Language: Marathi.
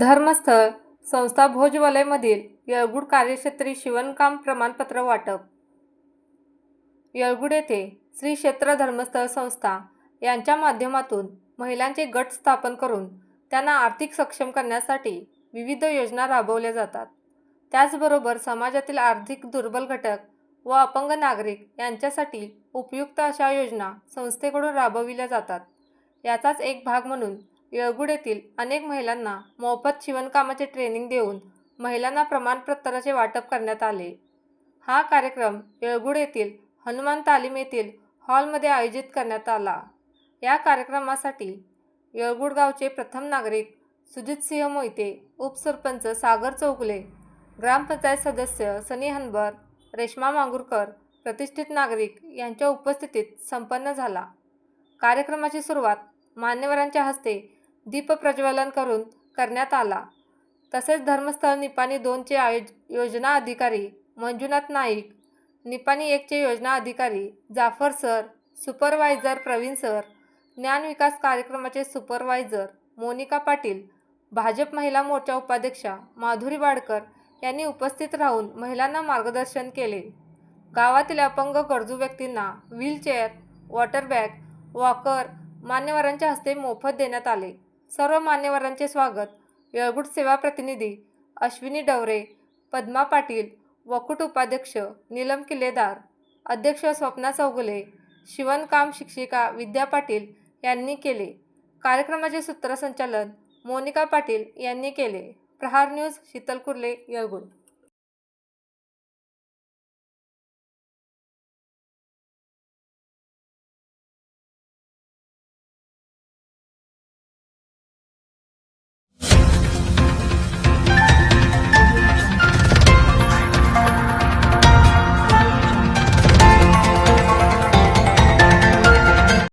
धर्मस्थळ संस्था भोजवलयमधील येळगुड कार्यक्षेत्री शिवणकाम प्रमाणपत्र वाटप. येळगुड येथे श्री क्षेत्र धर्मस्थळ संस्था यांच्या माध्यमातून महिलांचे गट स्थापन करून त्यांना आर्थिक सक्षम करण्यासाठी विविध योजना राबवल्या जातात. त्याचबरोबर समाजातील आर्थिक दुर्बल घटक व अपंग नागरिक यांच्यासाठी उपयुक्त अशा योजना संस्थेकडून राबविल्या जातात. याचाच एक भाग म्हणून येळगुड येथील अनेक महिलांना मोफत शिवणकामाचे ट्रेनिंग देऊन महिलांना प्रमाणपत्राचे वाटप करण्यात आले. हा कार्यक्रम येळगुड येथील हनुमान तालीम येथील हॉलमध्ये आयोजित करण्यात आला. या कार्यक्रमासाठी येळगुड गावचे प्रथम नागरिक सुजितसिंह मोहिते उपसरपंच सागर चौगुले ग्रामपंचायत सदस्य सनी हनबर रेश्मा मांगुरकर प्रतिष्ठित नागरिक यांच्या उपस्थितीत संपन्न झाला. कार्यक्रमाची सुरुवात मान्यवरांच्या हस्ते दीपप्रज्वलन करून करण्यात आला. तसेच धर्मस्थळ निपाणी दोनचे आयोज योजना अधिकारी मंजुनाथ नाईक निपाणी एकचे योजना अधिकारी Jafar sir supervisor Pravin sir ज्ञान विकास कार्यक्रमाचे सुपरवायझर मोनिका पाटील भाजप महिला मोर्चा उपाध्यक्षा माधुरी वाडकर यांनी उपस्थित राहून महिलांना मार्गदर्शन केले. गावातील अपंग गरजू व्यक्तींना व्हीलचेअर वॉटर बॅग वॉकर मान्यवरांच्या हस्ते मोफत देण्यात आले. सर्व मान्यवरांचे स्वागत. येळगुट सेवा प्रतिनिधी अश्विनी डवरे पद्मा पाटील वकुट उपाध्यक्ष नीलम किल्लेदार अध्यक्ष स्वप्ना चौगुले शिवणकाम शिक्षिका विद्या पाटील यांनी केले. कार्यक्रमाचे सूत्रसंचालन मोनिका पाटील यांनी केले. प्रहार न्यूज शीतल कुर्ले येळगुट